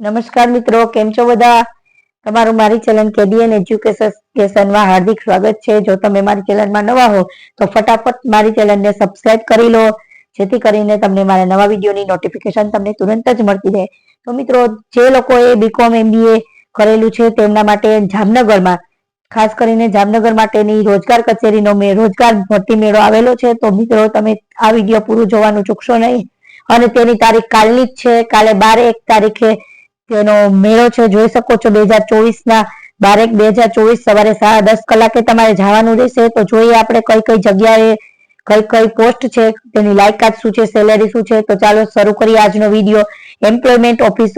નમસ્કાર મિત્રો, કેમ છો બધા? તમારું મારી ચેનલ કેડીએન એજ્યુકેશનમાં હાર્દિક સ્વાગત છે. જો તમે મારી ચેનલમાં નવા હો, તો ફટાફટ મારી ચેનલને સબસ્ક્રાઇબ કરી લો. જેથી કરીને તમને મારા નવા વિડીયોની નોટિફિકેશન તમને તુરંત જ મળતી રહે. તો મિત્રો, જે લોકોએ બીકોમ એમબીએ કરેલું છે, તેમના માટે જામનગરમાં, ખાસ કરીને જામનગર માટેની રોજગાર કચેરીનો મેં, રોજગાર ભરતી મેળો આવેલો છે. તો મિત્રો, તમે આ વીડિયો પૂરું જોવાનું ચૂકશો નહીં. અને તેની તારીખ કાલની જ છે. કાલે બાર એક તારીખે તેનો મેળો છે, જોઈ શકો છો, બે હજાર ચોવીસ ના બારેક બે હજાર ચોવીસ સવારે સાડા દસ કલાકે તમારે જવાનું રહેશે. તો જોઈએ આપણે કઈ કઈ જગ્યાએ કઈ કઈ પોસ્ટ છે, તેની લાયકાત શું છે સેલેરી શું છે. તો ચાલો શરૂ કરીએ આજનો વીડિયો એમ્પ્લોયમેન્ટ ઓફિસ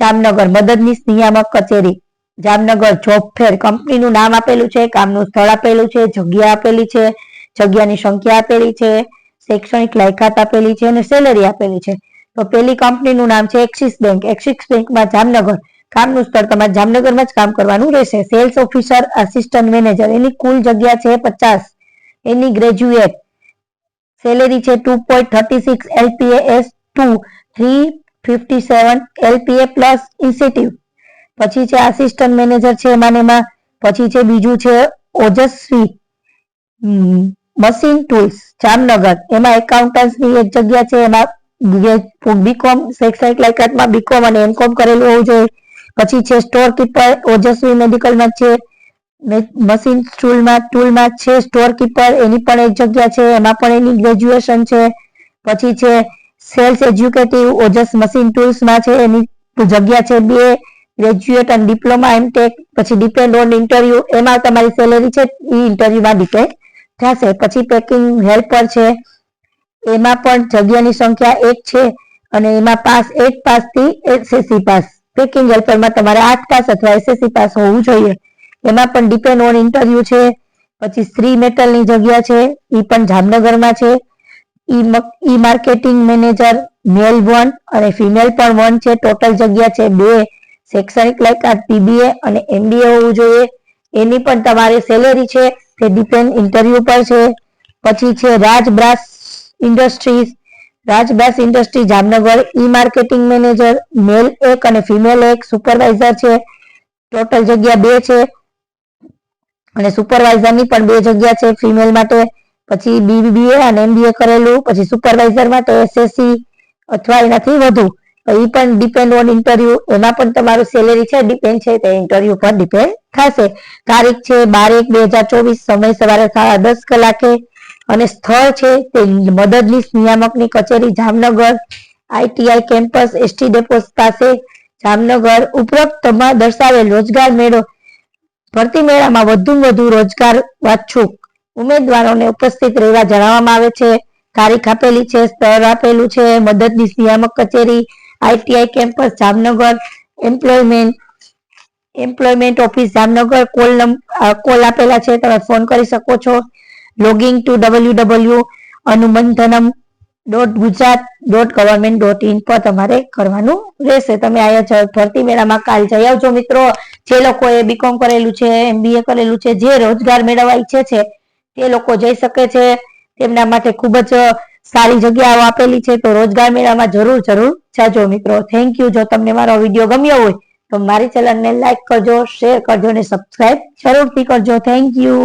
જામનગર, મદદનીશ નિયામક કચેરી. જામનગર જોબ ફેર કંપનીનું નામ આપેલું છે, કામનું સ્થળ આપેલું છે, જગ્યા આપેલી છે, જગ્યાની સંખ્યા આપેલી છે, શૈક્ષણિક લાયકાત આપેલી છે અને સેલેરી આપેલી છે. તો પેલી કંપનીનું નામ છે એક્સિસ બેંક એક્સિસ બેંકમાં જામનગર. કામનું સ્થળ તમારે જામનગરમાં જ કામ કરવાનું રહેશે. સેલ્સ ઓફિસર આસિસ્ટન્ટ મેનેજર એની કુલ જગ્યા છે પચાસ. એની ગ્રેજ્યુએટ સેલેરી છે two point thirty six LPA S two three fifty seven LPA plus incentive પછી છે આસિસ્ટન્ટ મેનેજર છે એમાં એમાં. પછી છે બીજું છે ઓજસ્વી મશીન ટૂલ્સ જામનગર. એમાં એકાઉન્ટન્ટની એક જગ્યા છે, એમાં બીકોમ શૈક્ષણિક લાયકાતમાં બીકોમ અને એમકોમ કરેલું હોવું જોઈએ. પછી છે સ્ટોર કીપર ઓજસ્વી મેડિકલમાં છે. મશીન ટૂલમાં ટૂલમાં છે સ્ટોર કીપર એની પણ એક જગ્યા છે. એમાં પણ એની ગ્રેજ્યુએશન છે. પછી છે સેલ્સ એજ્યુકેટિવ ઓજસ મશીન ટૂલ્સમાં છે. એની જગ્યા છે બે ગ્રેજ્યુએટ અને ડિપ્લોમા એમટેક પછી ડિપેન્ડ ઓન ઇન્ટરવ્યુ એમાં તમારી સેલેરી છે એ ઇન્ટરવ્યુમાં ડિપેન્ડ થશે. પછી પેકિંગ હેલ્પર છે. એમાં પણ જગ્યાની સંખ્યા એક છે અને એમાં પાસ એક પાસથી એસએસસી પાસ. પેકિંગ હેલ્પરમાં તમારે આઠ પાસ અથવા એસએસસી પાસ હોવું જોઈએ. એમાં પણ ડિપેન્ડ ઓન ઇન્ટરવ્યુ છે, પછી સ્ત્રી મેટલની જગ્યા છે એ પણ જામનગરમાં છે. E marketing manager male one અને ફિમેલ પણ વન છે. ટોટલ જગ્યા છે બે. શૈક્ષણિક લાયકાત પીબીએ અને એમબીએ હોવું જોઈએ. એની પણ તમારી સેલેરી છે, તે ડિપેન્ડ ઇન્ટરવ્યુ પર છે. પછી છે Raj brass industries રાજબાસ industry Jamnagar e marketing manager male એક અને ફિમેલ એક સુપરવાઇઝર છે ટોટલ જગ્યા બે છે, અને સુપરવાઇઝરની પણ બે જગ્યા છે ફિમેલ માટે, પછી બીબીએ અને એમબીએ કરેલું, પછી સુપરવાઇઝર માટે એસએસસી અથવા એનાથી વધુ. એ પણ ડિપેન્ડ ઓન ઇન્ટરવ્યુ એમાં પણ તમારું સેલેરી છે ડિપેન્ડ છે, તે ઇન્ટરવ્યુ પર ડિપેન્ડ થશે. તારીખ છે બાર એક બે હજાર ચોવીસ, સમય સવારે સાડા દસ કલાકે. અને સ્થળ છે તે મદદનીશ નિયામકની કચેરી Jamnagar ITI campus, ST depot પાસે જામનગર ઉપરોક્તમાં દર્શાવેલ રોજગાર મેળો ભરતી મેળામાં વધુ વધુ રોજગાર વાચ્છુક ઉમેદવારોને ઉપસ્થિત રહેવા જણાવવામાં આવે છે. તારીખ આપેલી છે, સ્થળ આપેલું છે મદદનીશ નિયામક કચેરી ITI campus Jamnagar, employment employment office Jamnagar, call call આપેલા છે, તમે ફોન કરી શકો છો. Logging to W W Anubandham dot Gujarat dot government dot in પર તમારે કરવાનું રહેશે. તમે અહીંયા ભરતી મેળામાં કાલ જઈ આવજો મિત્રો. જે લોકોએ બીકોમ કરેલું છે એમબીએ કરેલું છે, જે રોજગાર મેળવવા ઈચ્છે છે, તે લોકો જઈ શકે છે. તેમના માટે ખૂબ જ સારી જગ્યાઓ આપેલી છે, તો રોજગાર મેળામાં જરૂર જરૂર જાજો મિત્રો. થેન્ક યુ જો તમને મારો વીડિયો ગમ્યો હોય, તો મારી ચેનલને લાઈક કરજો શેર કરજો અને સબસ્ક્રાઈબ જરૂરથી કરજો. Thank you